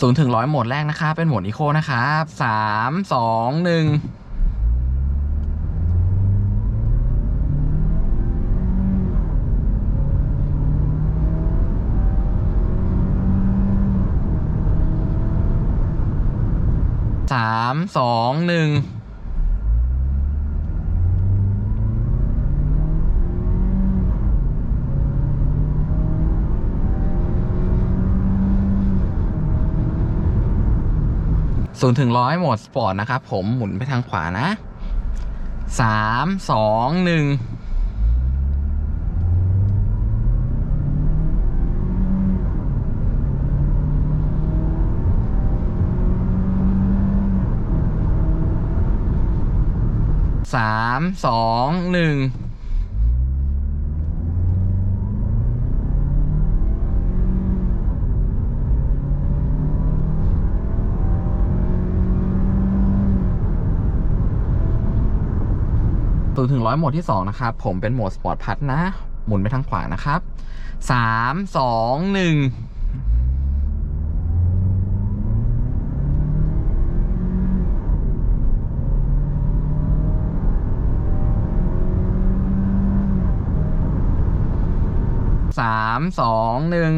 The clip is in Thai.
ศูนย์ถึงร้อยโหมดแรกนะครับเป็นโหมดอีโคนะครับสามสองหนึ่งสามสองหนึ่ง ศูนย์ถึงร้อยโหมดสปอร์ตนะครับผมหมุนไปทางขวานะสามสองหนึ่งสามสองหนึ่ง ศูนย์ถึงร้อยโหมดที่สองนะครับผมเป็นโหมดสปอร์ตพัทนะ หมุนไปทางขวานะครับสามสองหนึ่งสามสองหนึ่ง